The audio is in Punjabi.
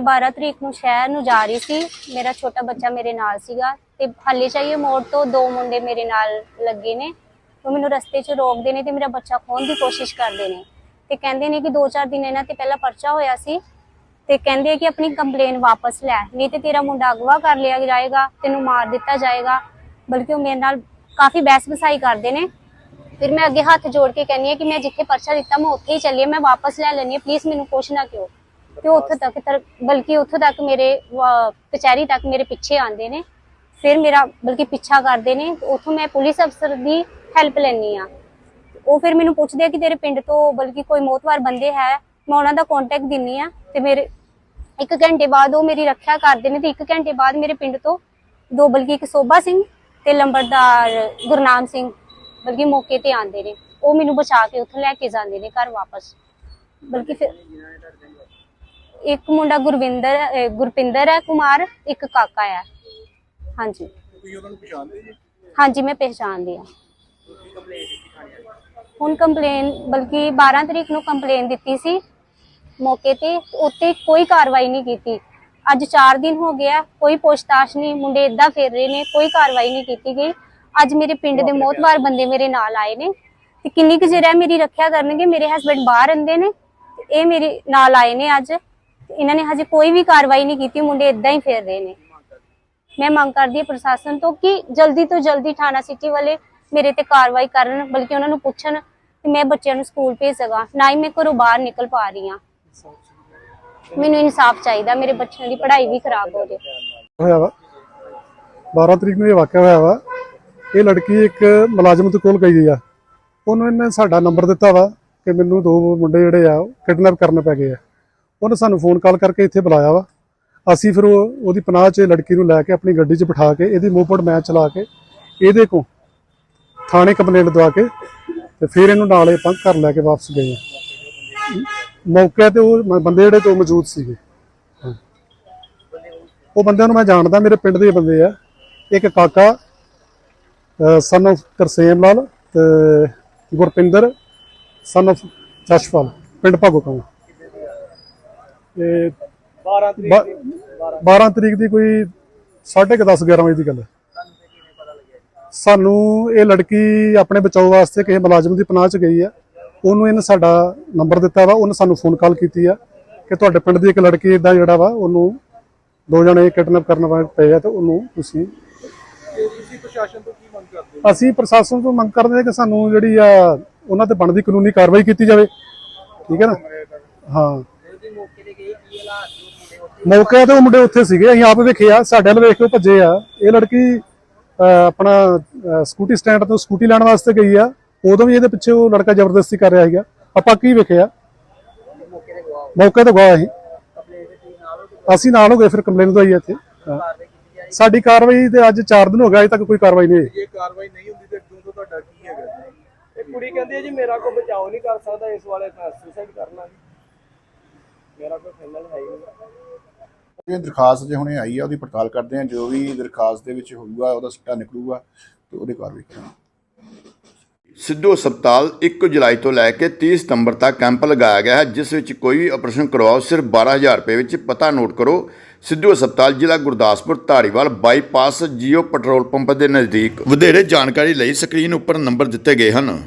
ਮੈਂ 12 ਤਰੀਕ ਨੂੰ ਸ਼ਹਿਰ ਨੂੰ ਜਾ ਰਹੀ ਸੀ। ਮੇਰਾ ਛੋਟਾ ਬੱਚਾ ਮੇਰੇ ਨਾਲ ਸੀਗਾ ਤੇ ਹੱਲੇ ਚਾਹੀਏ ਮੋੜ ਤੋਂ ਦੋ ਮੁੰਡੇ ਮੇਰੇ ਨਾਲ ਲੱਗੇ ਨੇ। ਉਹ ਮੈਨੂੰ ਰਸਤੇ 'ਚ ਰੋਕਦੇ ਨੇ ਤੇ ਮੇਰਾ ਬੱਚਾ ਖੋਹਣ ਦੀ ਕੋਸ਼ਿਸ਼ ਕਰਦੇ ਨੇ। ਤੇ ਕਹਿੰਦੇ ਨੇ ਕਿ 2-4 ਦਿਨ ਇਹਨਾਂ ਤੇ ਪਹਿਲਾਂ ਪਰਚਾ ਹੋਇਆ ਸੀ। ਤੇ ਕਹਿੰਦੇ ਆ ਕਿ ਆਪਣੀ ਕੰਪਲੇਨ ਵਾਪਸ ਲੈ। ਨਹੀਂ ਤੇ ਤੇਰਾ ਮੁੰਡਾ ਅਗਵਾ ਕਰ ਲਿਆ ਜਾਏਗਾ, ਤੈਨੂੰ ਮਾਰ ਦਿੱਤਾ ਜਾਏਗਾ। ਬਲਕਿ ਉਹ ਮੇਰੇ ਨਾਲ ਕਾਫੀ ਬਹਿਸ ਬਸਾਈ ਕਰਦੇ ਨੇ। ਫਿਰ ਮੈਂ ਅੱਗੇ ਹੱਥ ਜੋੜ ਕੇ ਕਹਿੰਨੀ ਆ ਕਿ ਮੈਂ ਜਿੱਥੇ ਪਰਚਾ ਦਿੱਤਾ, ਮੈਂ ਉੱਥੇ ਹੀ ਚੱਲੀ ਮੈਂ ਵਾਪਸ ਲੈ ਲੈਣੀ ਆ ਪਲੀਜ਼ ਮੈਨੂੰ ਕੁਛ ਨਾ ਕਿਉਂ ਤੇ ਉਹ ਉੱਥੋਂ ਤੱਕ ਤਰ- ਬਲਕਿ ਉੱਥੋਂ ਤੱਕ ਮੇਰੇ ਅਹ, ਕਚਹਿਰੀ ਤੱਕ ਮੇਰੇ ਪਿੱਛੇ ਆਉਂਦੇ ਨੇ। ਫਿਰ ਮੇਰਾ ਬਲਕਿ ਪਿੱਛਾ ਕਰਦੇ ਨੇ ਉੱਥੋਂ ਮੈਂ ਪੁਲਿਸ ਅਫਸਰ ਦੀ ਹੈਲਪ ਲੈਣੀ ਆ ਉਹ ਫਿਰ ਮੈਨੂੰ ਪੁੱਛਦੇ ਆ ਕਿ ਤੇਰੇ ਪਿੰਡ ਤੋਂ ਬਲਕਿ ਕੋਈ ਮੋਤਵਾਰ ਬੰਦੇ ਹੈ ਮੈਂ ਉਹਨਾਂ ਦਾ ਕੰਟੈਕਟ ਦਿੰਨੀ ਆ ਤੇ ਮੇਰੇ ਇੱਕ ਘੰਟੇ ਬਾਅਦ ਉਹ ਮੇਰੀ ਰੱਖਿਆ ਕਰਦੇ ਨੇ ਤੇ ਇੱਕ ਘੰਟੇ ਬਾਅਦ ਮੇਰੇ ਪਿੰਡ ਤੋਂ ਦੋ ਬਲਕਿ ਇੱਕ ਸੋਭਾ ਸਿੰਘ ਤੇ ਲੰਬੜਦਾਰ ਗੁਰਨਾਮ ਸਿੰਘ ਬਲਕਿ ਮੌਕੇ ਤੇ ਆਉਂਦੇ ਨੇ। ਉਹ ਮੈਨੂੰ ਬਚਾ ਕੇ ਉੱਥੇ ਲੈ ਕੇ ਜਾਂਦੇ ਨੇ ਘਰ ਵਾਪਸ। ਬਲਕਿ ਫਿਰ ਇੱਕ ਮੁੰਡਾ ਗੁਰਵਿੰਦਰ ਅਹ ਗੁਰਪਿੰਦਰ ਹੈ ਕੁਮਾਰ ਇੱਕ ਕਾਕਾ ਹੈ। ਹਾਂਜੀ। ਤੁਸੀਂ ਉਹਨਾਂ ਨੂੰ ਪਛਾਣਦੇ ਜੀ? ਹਾਂਜੀ ਮੈਂ ਪਹਿਚਾਣਦੀ ਹਾਂ। ਹੁਣ ਕੰਪਲੇਨ ਬਲਕਿ 12 ਤਰੀਕ ਨੂੰ ਕੰਪਲੇਨ ਦਿੱਤੀ ਸੀ ਮੌਕੇ ਤੇ ਉੱਤੇ ਕੋਈ ਕਾਰਵਾਈ ਨਹੀਂ ਕੀਤੀ। ਅੱਜ 4 ਦਿਨ ਹੋ ਗਿਆ ਕੋਈ ਪੁੱਛਤਾਛ ਨਹੀਂ ਮੁੰਡੇ ਇਦਾਂ ਫਿਰ ਰਹੇ ਨੇ ਕੋਈ ਕਾਰਵਾਈ ਨਹੀਂ ਕੀਤੀ ਗਈ। ਅੱਜ ਮੇਰੇ ਪਿੰਡ ਦੇ ਮੋਤਬਾਰ ਬੰਦੇ ਮੇਰੇ ਨਾਲ ਆਏ ਨੇ ਤੇ ਕਿੰਨੀ ਕੁ ਜਿਹੜਾ ਮੇਰੀ ਰੱਖਿਆ ਕਰਨਗੇ ਮੇਰੇ ਹਸਬੰਡ ਬਾਹਰ ਰਹਿੰਦੇ ਨੇ ਤੇ ਇਹ ਮੇਰੇ ਨਾਲ ਆਏ ਨੇ ਅੱਜ। ਇਹਨਾਂ ਨੇ ਹਜੇ ਕੋਈ ਵੀ ਕਾਰਵਾਈ ਨਹੀਂ ਕੀਤੀ, ਮੁੰਡੇ ਇਦਾਂ ਹੀ ਫਿਰ ਰਹੇ ਨੇ। ਮੈਂ ਮੰਗ ਕਰਦੀ ਹਾਂ ਪ੍ਰਸ਼ਾਸਨ ਤੋਂ ਕਿ ਜਲਦੀ ਤੋਂ ਜਲਦੀ ਥਾਣਾ ਸਿਟੀ ਵਾਲੇ ਮੇਰੇ ਤੇ ਕਾਰਵਾਈ ਕਰਨ, ਬਲਕਿ ਉਹਨਾਂ ਨੂੰ ਪੁੱਛਣ ਕਿ ਮੈਂ ਬੱਚਿਆਂ ਨੂੰ ਸਕੂਲ ਭੇਜ ਸਕਾਂ। ਨਾ ਹੀ ਮੈਂ ਘਰੋਂ ਬਾਹਰ ਨਿਕਲ ਪਾ ਰਹੀ ਹਾਂ। ਮੈਨੂੰ ਇਨਸਾਫ ਚਾਹੀਦਾ, ਮੇਰੇ ਬੱਚਿਆਂ ਦੀ ਪੜ੍ਹਾਈ ਵੀ ਖਰਾਬ ਹੋ ਜੇ। ਹੋਇਆ ਵਾ। 12 ਤਰੀਕ ਨੂੰ ਇਹ ਵਾਕਿਆ ਹੋਇਆ ਵਾ। ਇਹ ਲੜਕੀ ਇੱਕ ਮੁਲਾਜ਼ਮ ਦੇ ਕੋਲ ਗਈ ਆ। ਉਹਨੂੰ ਇਹਨੇ ਸਾਡਾ ਨੰਬਰ ਦਿੱਤਾ ਵਾ ਕਿ ਮੈਨੂੰ ਦੋ ਮੁੰਡੇ ਜਿਹੜੇ ਆ ਕਿਡਨੈਪ ਕਰਨ ਪੈ ਗਏ ਆ। ਉਹਨੇ ਸਾਨੂੰ ਫੋਨ ਕਾਲ ਕਰਕੇ ਇੱਥੇ ਬੁਲਾਇਆ ਵਾ। ਅਸੀਂ ਫਿਰ ਉਹ, ਉਹਦੀ ਪਨਾਹ 'ਚ ਲੜਕੀ ਨੂੰ ਲੈ ਕੇ ਆਪਣੀ ਗੱਡੀ 'ਚ ਬਿਠਾ ਕੇ, ਇਹਦੀ ਮੋਪੜ ਮੈਂ ਚਲਾ ਕੇ, ਇਹਦੇ ਕੋ ਥਾਣੇ ਕੰਪਲੇਂਟ ਦਵਾ ਕੇ ਤੇ ਫਿਰ ਇਹਨੂੰ ਨਾਲੇ ਆਪਾਂ ਘਰ ਲੈ ਕੇ ਵਾਪਸ ਗਏ ਆ। ਮੌਕੇ ਤੇ ਉਹ ਬੰਦੇ ਜਿਹੜੇ ਤੋਂ ਮੌਜੂਦ ਸੀਗੇ। ਉਹ ਬੰਦਿਆਂ ਨੂੰ ਮੈਂ ਜਾਣਦਾ, ਮੇਰੇ ਪਿੰਡ ਦੇ ਬੰਦੇ ਆ। ਇੱਕ ਕਾਕਾ ਸਨ of ਤਰਸੇਮ ਲਾਲ ਤੇ ਗੁਰਪਿੰਦਰ ਸਨ of ਜਸ਼ਪਾਲ, ਪਿੰਡ ਭਾਗੋ ਭਾਗੋਕਾਂ ਤੇ 12 ਤਰੀਕ ਬਾ- 12 ਤਰੀਕ ਦੀ ਕੋਈ 10:30 11 ਵਜੇ ਦੀ ਗੱਲ ਹੈ। ਸਾਨੂੰ ਇਹ ਲੜਕੀ ਆਪਣੇ ਬਚਾਓ ਵਾਸਤੇ ਕਿਸੇ ਮੁਲਾਜ਼ਮ ਦੀ ਪਨਾਹ ਚ ਗਈ ਆ ਉਹਨੂੰ ਇਹਨੇ ਸਾਡਾ ਨੰਬਰ ਦਿੱਤਾ ਵਾ ਉਹਨੇ ਸਾਨੂੰ ਫੋਨ ਕਾਲ ਕੀਤੀ ਆ ਕਿ ਤੁਹਾਡੇ ਪਿੰਡ ਦੀ ਇੱਕ ਲੜਕੀ ਇਦਾਂ ਜਿਹੜਾ ਵਾ ਉਹਨੂੰ ਦੋ ਜਣੇ ਕਿਡਨੈਪ ਕਰਨ ਵਾਲੇ ਪਏ ਆ ਤੇ ਉਹਨੂੰ ਤੁਸੀਂ ਤੇ ਤੁਸੀਂ ਪ੍ਰਸ਼ਾਸਨ ਤੋਂ ਕੀ ਮੰਗ ਕਰਦੇ ਹੋ? ਅਸੀਂ ਪ੍ਰਸ਼ਾਸਨ ਤੋਂ ਮੰਗ ਕਰਦੇ ਹਾਂ ਕਿ ਸਾਨੂੰ ਜਿਹੜੀ ਆ ਉਹਨਾਂ ਤੇ ਬਣਦੀ ਕਾਨੂੰਨੀ ਕਾਰਵਾਈ ਕੀਤੀ ਜਾਵੇ। ਠੀਕ ਹੈ ਨਾ? ਹਾਂ। ਮੌਕੇ ਤੇ ਉਹ ਮੁੰਡੇ ਉੱਥੇ? ਸੀਗੇ ਅਸੀਂ ਆਪ ਵੇਖੇ ਆ ਸਾਡੇ ਵੱਲ ਵੇਖ ਕੇ ਉਹ ਭੱਜੇ ਆ। ਇਹ ਲੜਕੀ ਅਹ, ਆਪਣਾ ਅਹ, ਸਕੂਟੀ ਸਟੈਂਡ ਤੋਂ ਸਕੂਟੀ ਲੈਣ ਵਾਸਤੇ ਗਈ ਆ। ਉਦੋਂ ਵੀ ਇਹਦੇ ਪਿੱਛੇ ਉਹ ਲੜਕਾ ਜ਼ਬਰਦਸਤੀ ਕਰ ਰਿਹਾ ਸੀਗਾ। ਆਪਾਂ ਕੀ ਵੇਖਿਆ ਮੌਕੇ ਤੇ ਗਵਾ ਅਸੀਂ। ਅਸੀਂ ਨਾਲ ਹੋ ਗਏ ਫਿਰ ਕੰਪਲੇਨ ਦਵਾਈ ਇੱਥੇ। ਹਾਂ। ਸਾਡੀ ਕਾਰਵਾਈ ਤੇ ਅੱਜ 4 ਦਿਨ ਹੋ ਗਏ ਅਜੇ ਤੱਕ ਕੋਈ ਕਾਰਵਾਈ ਨਹੀਂ ਹੋਈ। ਜੇ ਕਾਰਵਾਈ ਨਹੀਂ ਹੁੰਦੀ ਤੇ ਅੱਗੋਂ ਤੋਂ ਤੁਹਾਡਾ ਕੀ ਹੈਗਾ? ਇਹ ਕੁੜੀ ਕਹਿੰਦੀ ਹੈ ਜੀ ਮੇਰਾ ਕੋਈ ਬਚਾਓ ਨਹੀਂ ਕਰ ਸਕਦਾ ਇਸ ਵਾਲੇ ਤਾਂ ਸੁਸਾਈਡ ਕਰਨਾ ਜੀ। ਮੇਰਾ ਕੋਈ ਫਾਈਨਲ ਹੈ ਹੀ ਨਹੀਂ। ਇਹ ਦਰਖਾਸਤ ਜੇ ਹੁਣੇ ਆਈ ਆ ਉਹਦੀ ਪੜਤਾਲ ਕਰਦੇ ਆ ਜੋ ਵੀ ਦਰਖਾਸਤ ਦੇ ਵਿੱਚ ਹੋਊਗਾ ਉਹਦਾ ਸਿੱਟਾ ਨਿਕਲੂਗਾ ਤੇ ਉਹਦੇ ਕਾਰਵਾਈ ਕਰਾਂਗੇ। ਸਿੱਧੂ ਹਸਪਤਾਲ 1 ਜੁਲਾਈ ਤੋਂ ਲੈ ਕੇ 30 ਸਤੰਬਰ ਤੱਕ ਕੈਂਪ ਲਗਾਇਆ ਗਿਆ ਹੈ ਜਿਸ ਵਿੱਚ ਕੋਈ ਵੀ ਆਪਰੇਸ਼ਨ ਕਰਵਾਓ ਸਿਰਫ 12000 ਰੁਪਏ ਵਿੱਚ ਪਤਾ ਨੋਟ ਕਰੋ। ਸਿੱਧੂ ਹਸਪਤਾਲ ਜ਼ਿਲ੍ਹਾ Gurdaspur Dhariwal bypass Jio petrol pump ਦੇ ਨਜ਼ਦੀਕ। ਵਧੇਰੇ ਜਾਣਕਾਰੀ ਲਈ ਸਕਰੀਨ ਉੱਪਰ ਨੰਬਰ ਦਿੱਤੇ ਗਏ ਹਨ।